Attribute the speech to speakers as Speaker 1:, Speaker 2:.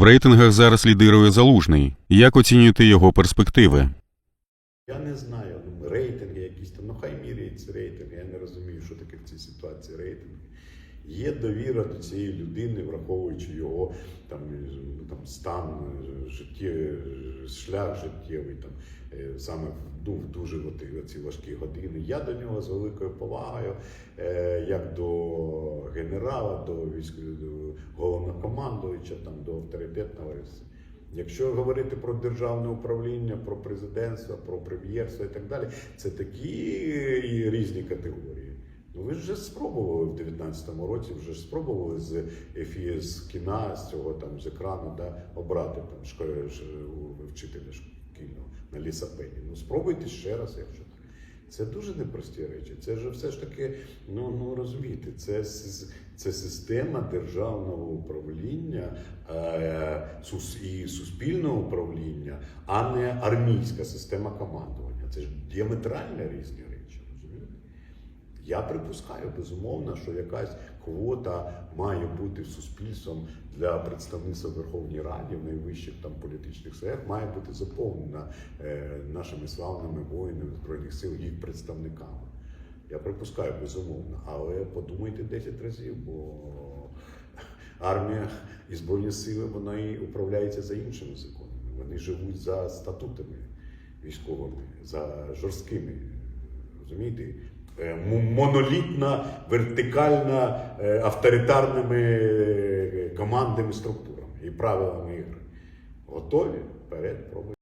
Speaker 1: В рейтингах зараз лідирує залужний. Як оцінюєте його перспективи?
Speaker 2: Я не знаю, ну, рейтинги якісь там, ну хай міряється рейтинги, я не розумію, що таке в цій ситуації рейтинги. Є довіра до цієї людини, враховуючи його там, ну, там стан, життє, шлях життєвий, е, саме ну, в дуже ці важкі години. Я до нього з великою повагою, е, як до генерала, до головнокомандуюча, там, до авторитетного. Якщо говорити про державне управління, про президентство, про прем'єрство і так далі, це такі різні категорії. Ну ви вже спробували в 19-му році, вже спробували з ефі, з кіна, з цього там з екрану да, обрати там шко, ш, вчителя шкільного на лісапеді. Ну спробуйте ще раз, якщо. Це дуже непрості речі. Це ж все ж таки, ну, ну розумієте, це, це система державного управління е, і суспільного управління, а не армійська система командування. Це ж діаметрально різні? Я припускаю безумовно, що якась квота має бути суспільством для представництва Верховній Раді в найвищих там політичних сферах, має бути заповнена е, нашими славними воїнами збройних сил, їх представниками. Я припускаю безумовно, але подумайте 10 разів, бо армія і збройні сили вона і управляється за іншими законами. Вони живуть за статутами військовими, за жорсткими розумієте, монолітна, вертикальна, е, авторитарними командами командними структурами і правилами ігри. Готові? Вперед, пробуйте.